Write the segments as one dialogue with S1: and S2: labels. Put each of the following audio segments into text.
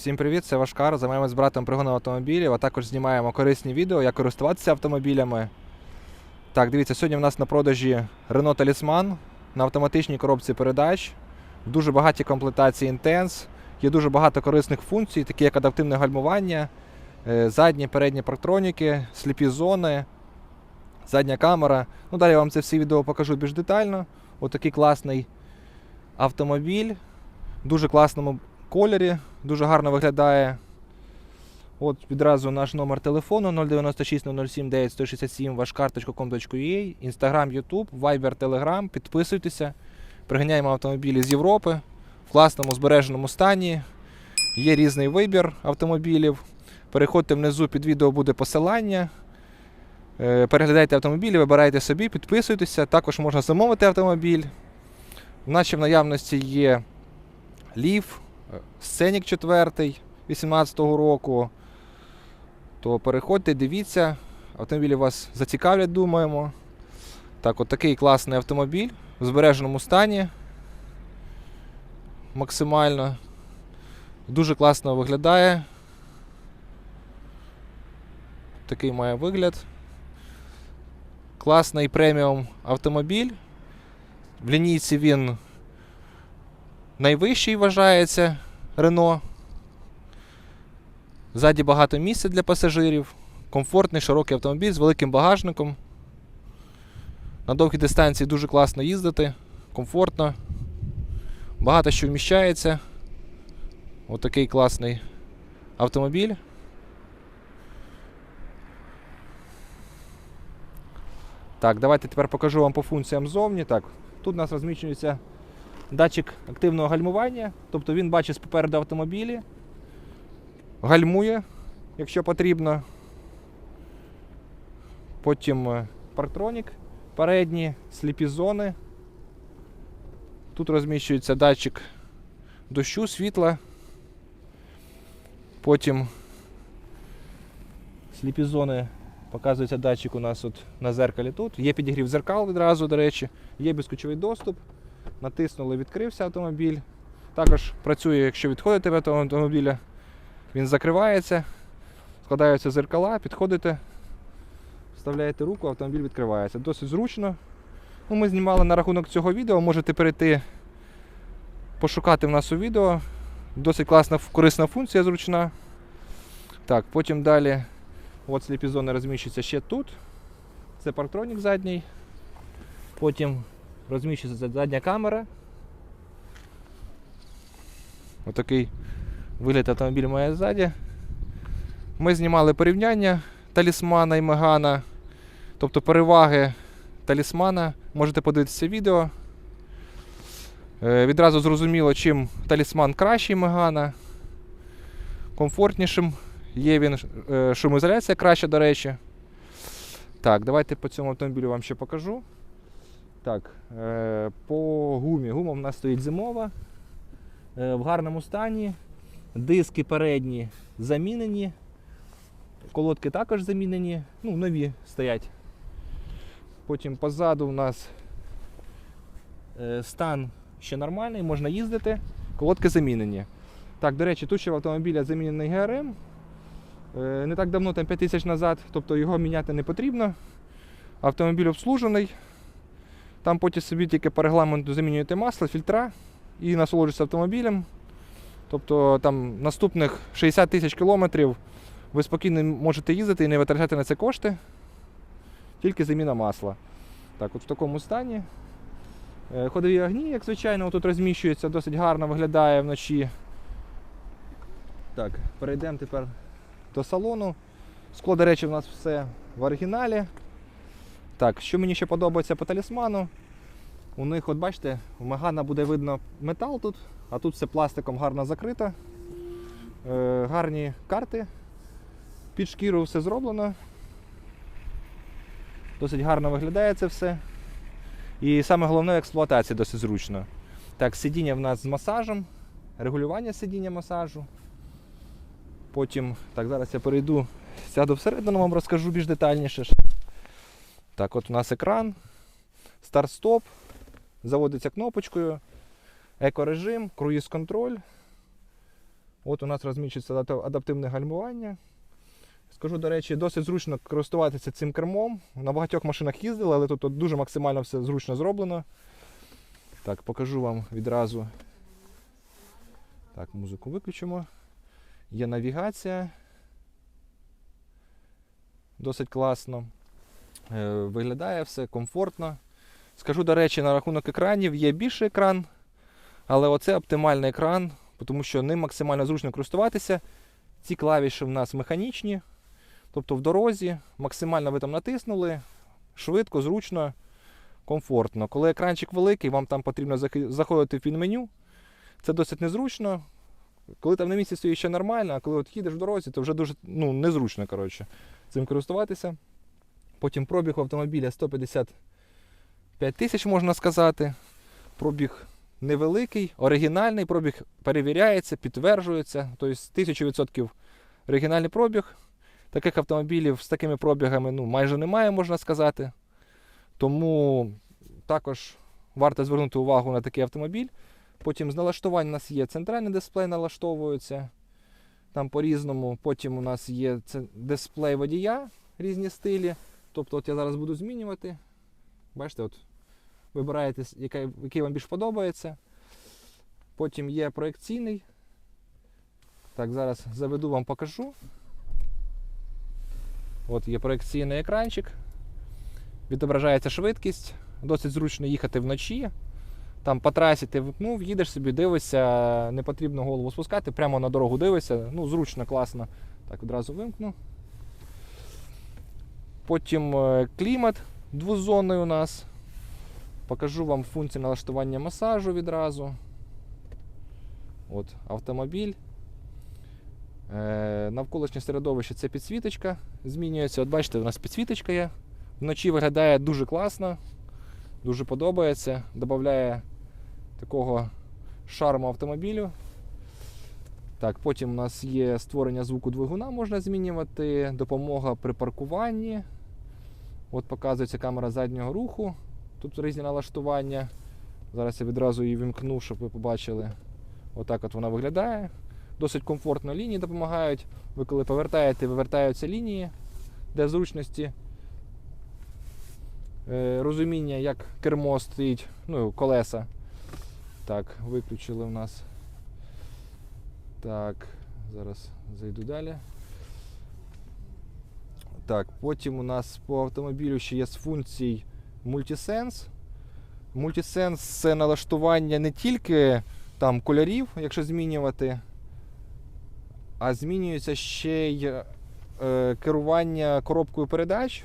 S1: Всім привіт, це Вашкар. Займаємось братом пригоном автомобілів, а також знімаємо корисні відео, як користуватися автомобілями. Так, дивіться, сьогодні в нас на продажі Renault Talisman на автоматичній коробці передач. В дуже багаті комплектації Intense. Є дуже багато корисних функцій, такі як адаптивне гальмування, е, задні, передні парктроніки, сліпі зони, задня камера. Ну, далі я вам це всі відео покажу більш детально. Отакий класний автомобіль. В дуже класному кольорі, дуже гарно виглядає. От відразу наш номер телефону 096 007 9167 вашкар.com.ua, Instagram, YouTube, Viber, Telegram. Підписуйтеся. Приганяємо автомобілі з Європи в класному збереженому стані. Є різний вибір автомобілів. Переходьте внизу під відео буде посилання. Е, Переглядайте автомобілі, вибирайте собі, підписуйтеся. Також можна замовити автомобіль. В наявності є Лів, Сценік 4 18-го року. То переходьте, дивіться, автомобілі вас зацікавлять, думаємо. Так, от такий класний автомобіль в збереженому стані. Максимально. Дуже класно виглядає. Такий має вигляд. Класний преміум автомобіль. В лінійці він найвищий вважається Рено. Ззаді багато місця для пасажирів. Комфортний широкий автомобіль з великим багажником. На довгій дистанції дуже класно їздити, комфортно. Багато що вміщається. Отакий класний автомобіль. Так, давайте тепер покажу вам по функціям ззовні. Так, тут у нас розміщується датчик активного гальмування, тобто він бачить попереду автомобілі, гальмує, якщо потрібно. Потім е, парктронік передні, сліпі зони. Тут розміщується датчик дощу, світла. Потім сліпі зони показується датчик у нас от на зеркалі тут. Є підігрів зеркал відразу, до речі, є безключовий доступ. Натиснули, відкрився автомобіль. Також працює, якщо відходите від автомобіля, він закривається, складаються зеркала, підходите, вставляєте руку, автомобіль відкривається. Досить зручно. Ну, ми знімали на рахунок цього відео, можете перейти, пошукати в нас у відео. Досить класна, корисна функція зручна. Так, потім далі от сліпі зони розміщуються ще тут. Це парктронік задній. Потім розміщується задня камера. Отакий вигляд автомобіль має ззаді. Ми знімали порівняння талісмана і Мегана. Тобто переваги талісмана. Можете подивитися відео. Е, Відразу зрозуміло, чим талісман кращий Мегана. Комфортнішим. Є він е, шумоізоляція краща, до речі. Так, давайте по цьому автомобілю вам ще покажу. Так, е, по гумі. Гума в нас стоїть зимова, е, в гарному стані. Диски передні замінені. Колодки також замінені, ну, нові стоять. Потім позаду у нас е, стан ще нормальний, можна їздити, колодки замінені. Так, до речі, тут ще в автомобіля замінений ГРМ. Не так давно, там 5 тисяч назад, тобто його міняти не потрібно. Автомобіль обслужений. Там потім собі тільки по регламенту замінюєте масло, фільтра і насолоджуєтеся автомобілем. Тобто там наступних 60 тисяч кілометрів ви спокійно можете їздити і не витрачати на це кошти. Тільки заміна масла. Так, от в такому стані. Е, Ходові огні, як звичайно, тут розміщуються, досить гарно виглядає вночі. Так, перейдемо тепер до салону. Скло, до речі, у нас все в оригіналі. Так, що мені ще подобається по талісману. У них, от бачите, у Мегана буде видно метал тут, а тут все пластиком гарно закрито. Е, гарні карти. Під шкіру все зроблено. Досить гарно виглядає це все. І саме головне експлуатація досить зручно. Так, сидіння в нас з масажем, регулювання сидіння масажу. Потім, так, зараз я перейду, сяду всередину, вам розкажу більш детальніше. Так, от у нас екран, старт-стоп, заводиться кнопочкою, екорежим, круїз-контроль. От у нас розміщується адаптивне гальмування. Скажу, до речі, досить зручно користуватися цим кермом. На багатьох машинах їздили, але тут от дуже максимально все зручно зроблено. Так, покажу вам відразу. Так, музику виключимо. Є навігація. Досить класно. Е, Виглядає все комфортно. Скажу, до речі, на рахунок екранів є більший екран, але оце оптимальний екран, тому що ним максимально зручно користуватися. Ці клавіші в нас механічні, тобто в дорозі максимально ви там натиснули, швидко, зручно, комфортно. Коли екранчик великий, вам там потрібно заходити в підменю. Це досить незручно. Коли там на місці стоїть ще нормально, а коли от їдеш в дорозі, то вже дуже ну, незручно коротше, цим користуватися. Потім пробіг автомобіля 155 тисяч, можна сказати. Пробіг невеликий, оригінальний, пробіг перевіряється, підтверджується. Тобто 1000% оригінальний пробіг. Таких автомобілів з такими пробігами ну, майже немає, можна сказати. Тому також варто звернути увагу на такий автомобіль. Потім з налаштувань у нас є центральний дисплей, налаштовується там по-різному. Потім у нас є дисплей водія, різні стилі. Тобто, от я зараз буду змінювати. Бачите, от вибираєте, який, вам більш подобається. Потім є проекційний. Так, зараз заведу вам покажу. От є проекційний екранчик. Відображається швидкість. Досить зручно їхати вночі. Там по трасі ти випнув, їдеш собі, дивишся, не потрібно голову спускати, прямо на дорогу дивишся. Ну, зручно, класно. Так, одразу вимкну. Потім е, клімат двозонний у нас. Покажу вам функцію налаштування масажу відразу. От, автомобіль. Е, навколишнє середовище це підсвіточка. Змінюється. От бачите, у нас підсвіточка є. Вночі виглядає дуже класно, дуже подобається. Додає такого шарму автомобілю. Так, потім у нас є створення звуку двигуна, можна змінювати, допомога при паркуванні. От показується камера заднього руху. Тут різні налаштування. Зараз я відразу її вімкну, щоб ви побачили. Отак от вона виглядає. Досить комфортно лінії допомагають. Ви коли повертаєте, вивертаються лінії для зручності. Е, розуміння, як кермо стоїть, ну, колеса. Так, виключили в нас. Так, зараз зайду далі. Так, потім у нас по автомобілю ще є з функцій Multisense. Multisense це налаштування не тільки там кольорів, якщо змінювати, а змінюється ще й е, керування коробкою передач,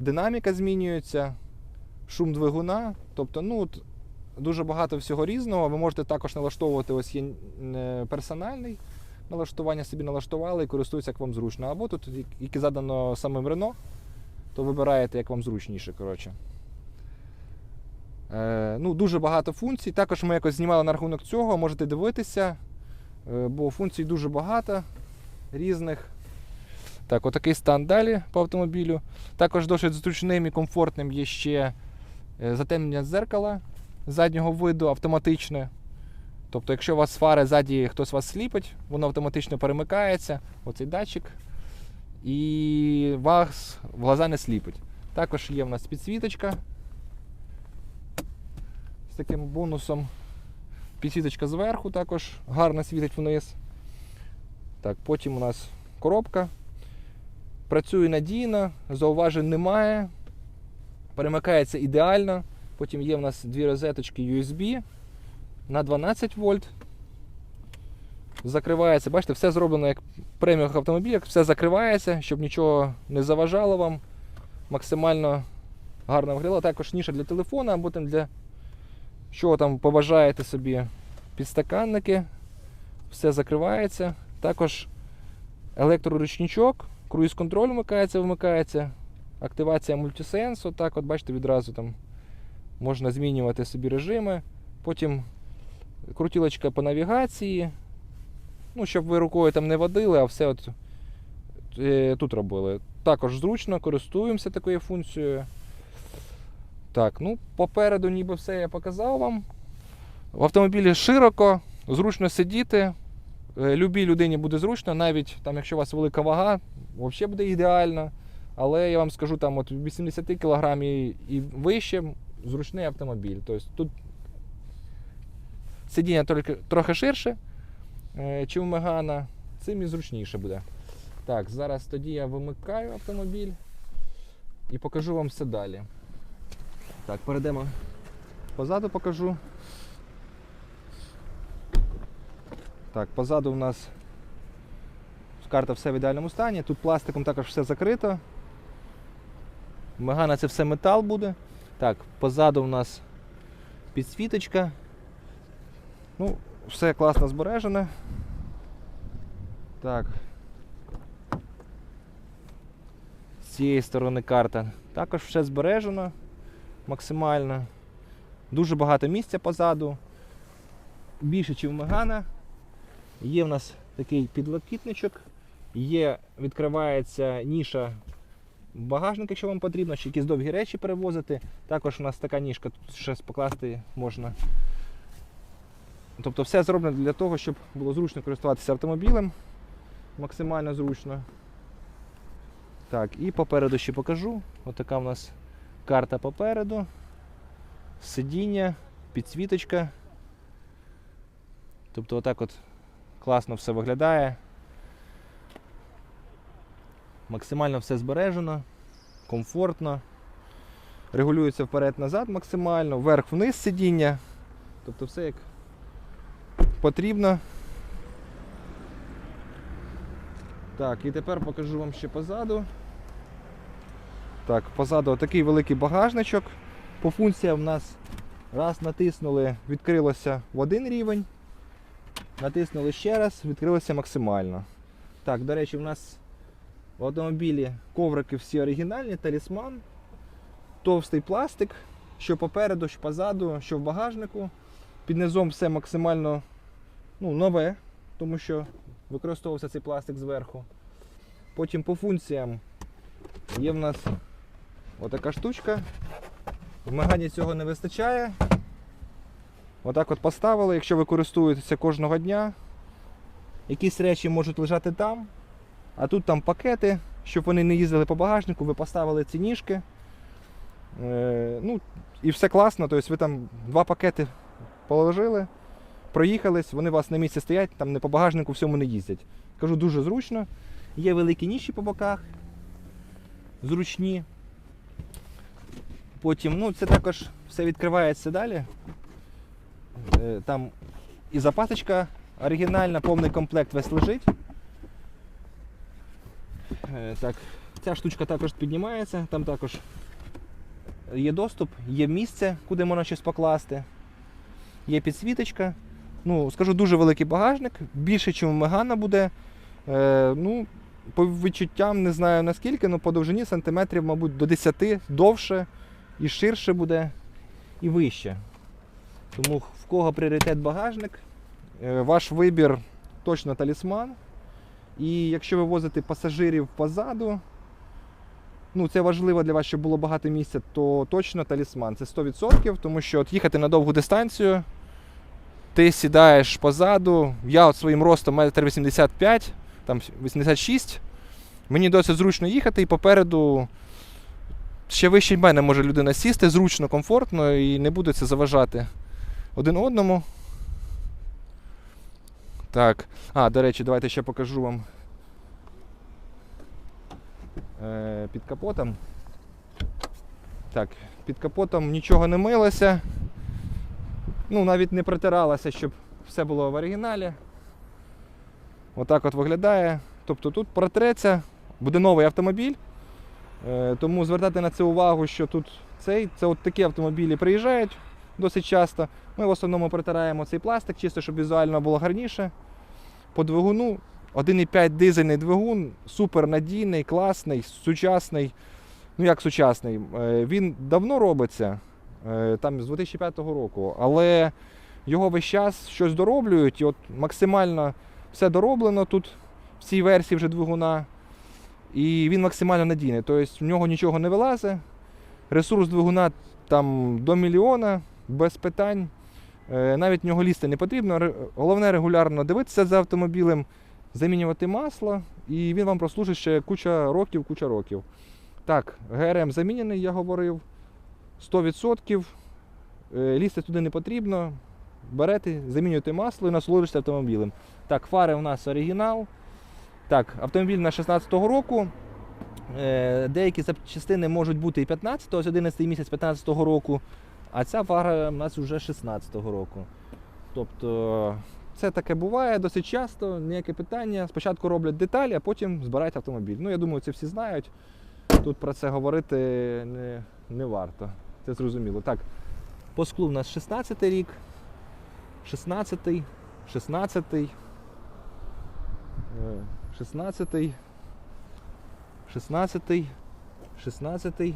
S1: динаміка змінюється, шум двигуна. Тобто, ну, дуже багато всього різного. Ви можете також налаштовувати ось є е, персональний налаштування, собі налаштували і користуються як вам зручно. Або тут, як- яке задано самим Renault, то вибираєте, як вам зручніше. Коротше. Е, ну, дуже багато функцій. Також ми якось знімали на рахунок цього, можете дивитися, е, бо функцій дуже багато різних. Так, отакий стан далі по автомобілю. Також досить зручним і комфортним є ще е, затемнення дзеркала заднього виду автоматичне. Тобто, якщо у вас фари ззаді хтось вас сліпить, воно автоматично перемикається, оцей датчик, і вас в глаза не сліпить. Також є в нас підсвіточка з таким бонусом. Підсвіточка зверху також гарно світить вниз. Так, потім у нас коробка. Працює надійно, зауважень немає. Перемикається ідеально. Потім є в нас дві розеточки USB на 12 вольт. Закривається, бачите, все зроблено як в преміумах автомобілях, все закривається, щоб нічого не заважало вам. Максимально гарно виглядало. Також ніша для телефона, або там для що там побажаєте собі підстаканники. Все закривається. Також електроручничок, круїз-контроль вмикається, вимикається. Активація мультисенсу. Так, от бачите, відразу там можна змінювати собі режими. Потім крутілочка по навігації. Ну, щоб ви рукою там не водили, а все от, е, тут робили. Також зручно, користуємося такою функцією. Так, ну попереду ніби все я показав вам. В автомобілі широко, зручно сидіти. Е, Любій людині буде зручно, навіть там, якщо у вас велика вага, взагалі буде ідеально. Але я вам скажу, там от 80 кг і, вище зручний автомобіль. Тобто тут сидіння трохи, трохи ширше, е, чим у Мегана, цим і зручніше буде. Так, зараз тоді я вимикаю автомобіль і покажу вам все далі. Так, перейдемо позаду покажу. Так, позаду у нас карта все в ідеальному стані. Тут пластиком також все закрито. Мегана це все метал буде. Так, позаду у нас підсвіточка. Ну, все класно збережене. Так. З цієї сторони карта також все збережено максимально. Дуже багато місця позаду. Більше, ніж в Мегана. Є в нас такий підлокітничок, є, відкривається ніша багажник, якщо вам потрібно, чи якісь довгі речі перевозити. Також у нас така ніжка, тут щось покласти можна. Тобто все зроблено для того, щоб було зручно користуватися автомобілем. Максимально зручно. Так, і попереду ще покажу. Отака у нас карта попереду. Сидіння, підсвіточка. Тобто отак от класно все виглядає. Максимально все збережено, комфортно. Регулюється вперед-назад максимально, вверх-вниз сидіння. Тобто все як потрібно. Так, і тепер покажу вам ще позаду. Так, позаду такий великий багажничок. По функціям в нас раз натиснули, відкрилося в один рівень. Натиснули ще раз, відкрилося максимально. Так, до речі, в нас в автомобілі коврики всі оригінальні, талісман, товстий пластик, що попереду, що позаду, що в багажнику. Під низом все максимально ну, нове, тому що використовувався цей пластик зверху. Потім по функціям є в нас отака штучка. В Мегані цього не вистачає. Отак от поставили, якщо ви користуєтеся кожного дня. Якісь речі можуть лежати там, а тут там пакети, щоб вони не їздили по багажнику, ви поставили ці ніжки. Е, ну, і все класно, тобто ви там два пакети положили, проїхались, вони у вас на місці стоять, там не по багажнику всьому не їздять. Кажу, дуже зручно. Є великі ніші по боках, зручні. Потім, ну, це також все відкривається далі. Е, Там і запасочка оригінальна, повний комплект весь лежить. Е, Так, ця штучка також піднімається, там також є доступ, є місце, куди можна щось покласти. Є підсвіточка. Ну, скажу, дуже великий багажник, більше, ніж Мегана буде. Е, ну, по відчуттям не знаю наскільки, але по довжині сантиметрів, мабуть, до 10 довше і ширше буде, і вище. Тому в кого пріоритет багажник, е, ваш вибір точно талісман. І якщо ви возите пасажирів позаду, ну це важливо для вас, щоб було багато місця, то точно талісман. Це 100%, тому що от їхати на довгу дистанцію, ти сідаєш позаду. Я от своїм ростом 1,85 м, там 86 Мені досить зручно їхати і попереду ще вище мене може людина сісти, зручно, комфортно і не буде це заважати один одному. Так. А, до речі, давайте ще покажу вам е, під капотом. Так, під капотом нічого не милося. Ну, навіть не протиралося, щоб все було в оригіналі. Отак от виглядає. Тобто тут протреться, буде новий автомобіль. Е, тому звертати на це увагу, що тут цей, це от такі автомобілі приїжджають досить часто. Ми в основному протираємо цей пластик, чисто, щоб візуально було гарніше. По двигуну 1,5 дизельний двигун, супер надійний, класний, сучасний. Ну як сучасний, е, він давно робиться, там з 2005 року, але його весь час щось дороблюють, і от максимально все дороблено тут в цій версії вже двигуна. І він максимально надійний. Тобто в нього нічого не вилазить. Ресурс двигуна там до мільйона, без питань. Е, Навіть в нього лізти не потрібно. Головне регулярно дивитися за автомобілем, замінювати масло, і він вам прослужить ще куча років, куча років. Так, ГРМ замінений, я говорив. 100%. Е, Лізти туди не потрібно. Берете, замінюєте масло і насолоджуєтеся автомобілем. Так, фари у нас оригінал. Так, автомобіль на 16-го року. Е, Деякі запчастини можуть бути і 15-го, ось 11 місяць 15-го року, а ця фара у нас вже 16-го року. Тобто це таке буває досить часто, ніяке питання. Спочатку роблять деталі, а потім збирають автомобіль. Ну, я думаю, це всі знають. Тут про це говорити не, не варто. Це зрозуміло. Так, по склу у нас 16 рік, 16, 16, 16, 16, 16,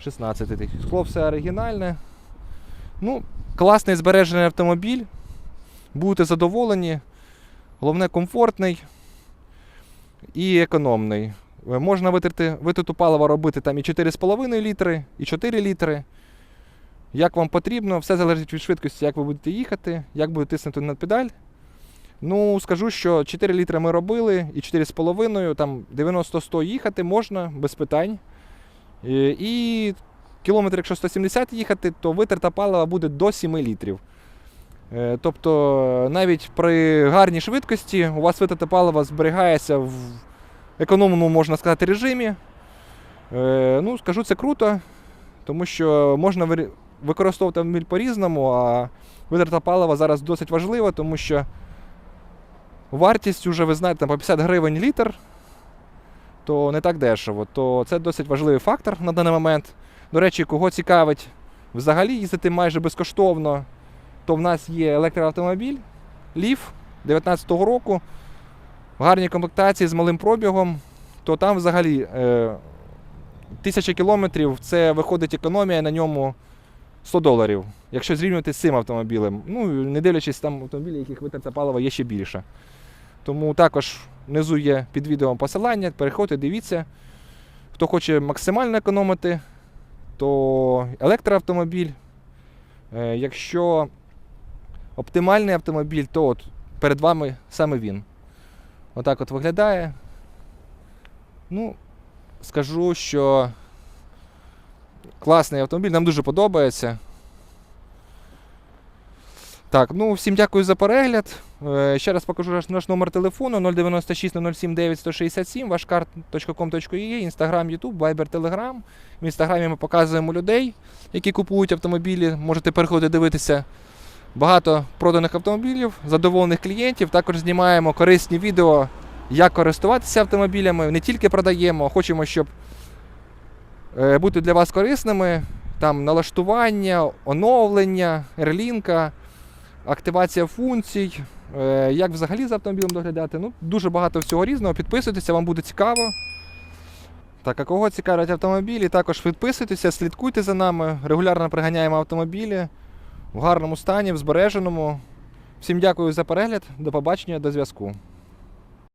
S1: 16. Скло все оригінальне. Ну, класний збережений автомобіль. Будете задоволені. Головне, комфортний і економний. Е, Можна витрати, витрату палива робити там і 4,5 літри, і 4 літри. Як вам потрібно, все залежить від швидкості, як ви будете їхати, як будете тиснути на педаль. Ну, скажу, що 4 літри ми робили і 4,5, там 90-100 їхати можна без питань. І, і кілометр, якщо 170 їхати, то витрата палива буде до 7 літрів. Е, Тобто навіть при гарній швидкості у вас витрата палива зберігається в економному, можна сказати, режимі. Е, Ну, скажу, це круто, тому що можна використовувати автомобіль по-різному, а витрата палива зараз досить важлива, тому що вартість вже, ви знаєте, по 50 гривень літр, то не так дешево. То це досить важливий фактор на даний момент. До речі, кого цікавить взагалі їздити майже безкоштовно, то в нас є електроавтомобіль Leaf 19-го року в гарній комплектації з малим пробігом, то там взагалі е, тисяча кілометрів це виходить економія на ньому 100 доларів, якщо зрівнювати з цим автомобілем. Ну, не дивлячись там автомобілі, яких витрата палива є ще більше. Тому також внизу є під відео посилання, переходьте, дивіться. Хто хоче максимально економити, то електроавтомобіль. Е, Якщо оптимальний автомобіль, то от перед вами саме він. Отак от виглядає. Ну, скажу, що класний автомобіль, нам дуже подобається. Так, ну всім дякую за перегляд. Е, Ще раз покажу наш, номер телефону 096 007 9167, вашкарт.com.ua, Інстаграм, Ютуб, Viber, Telegram. В інстаграмі ми показуємо людей, які купують автомобілі. Можете переходити дивитися. Багато проданих автомобілів, задоволених клієнтів. Також знімаємо корисні відео, як користуватися автомобілями. Не тільки продаємо, хочемо, щоб е, бути для вас корисними. Там налаштування, оновлення, ерлінка, активація функцій, е, як взагалі за автомобілем доглядати. Ну, дуже багато всього різного. Підписуйтеся, вам буде цікаво. Так, а кого цікавлять автомобілі, також підписуйтеся, слідкуйте за нами, регулярно приганяємо автомобілі в гарному стані, в збереженому. Всім дякую за перегляд, до побачення, до зв'язку.